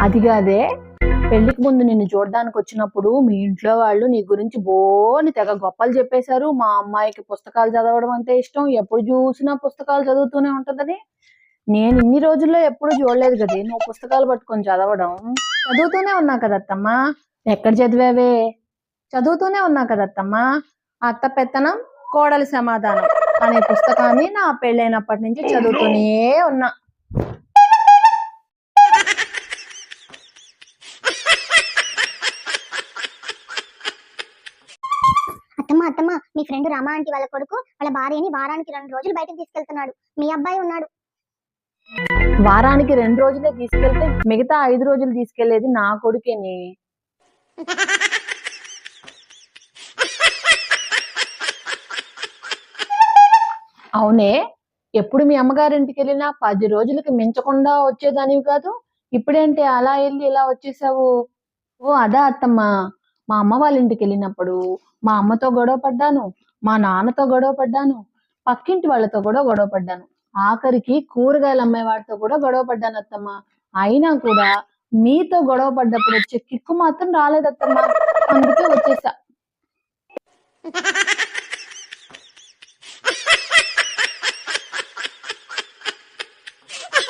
అది కాదే పెళ్ళికి ముందు నిన్ను చూడడానికి వచ్చినప్పుడు మీ ఇంట్లో వాళ్ళు నీ గురించి బోని తెగ గొప్పలు చెప్పేశారు. మా అమ్మాయికి పుస్తకాలు చదవడం అంటే ఇష్టం. ఎప్పుడు చూసినా పుస్తకాలు చదువుతూనే ఉంటదని. నేను ఇన్ని రోజుల్లో ఎప్పుడు చూడలేదు కదా. నువ్వు పుస్తకాలు పట్టుకొని చదవడం. చదువుతూనే ఉన్నా కదా కదత్తమ్మా ఎక్కడ చదివావే? చదువుతూనే ఉన్నా కదా కదత్తమ్మా అత్త పెత్తనం కోడలి సమాధానం అనే పుస్తకాన్ని నా పెళ్ళైనప్పటి నుంచి చదువుతూనే ఉన్నా. అత్తమ్మ అత్తమ్మ మీ ఫ్రెండ్ రమా ఆంటీ వాళ్ళ కొడుకు వాళ్ళ భార్యని వారానికి రెండు రోజులు బయటకు తీసుకెళ్తున్నాడు. మీ అబ్బాయి ఉన్నాడు. వారానికి రెండు రోజులే తీసుకెళ్తే మిగతా ఐదు రోజులు తీసుకెళ్ళేది నా కొడుకేని. అవునే ఎప్పుడు మీ అమ్మగారింటికి వెళ్ళినా పది రోజులకి మించకుండా వచ్చేదానివి కాదు. ఇప్పుడేంటి అలా వెళ్ళి ఇలా వచ్చేసావు? ఓ అదా అత్తమ్మా. మా అమ్మ వాళ్ళ ఇంటికి వెళ్ళినప్పుడు మా అమ్మతో గొడవ పడ్డాను మా నాన్నతో గొడవ పడ్డాను పక్కింటి వాళ్ళతో కూడా గొడవ పడ్డాను. ఆఖరికి కూరగాయలు అమ్మేవాడితో కూడా గొడవ పడ్డాను అత్తమ్మ. అయినా కూడా మీతో గొడవ పడ్డప్పుడు వచ్చే కిక్కు మాత్రం రాలేదత్తమ్మ. అందుకే వచ్చేసా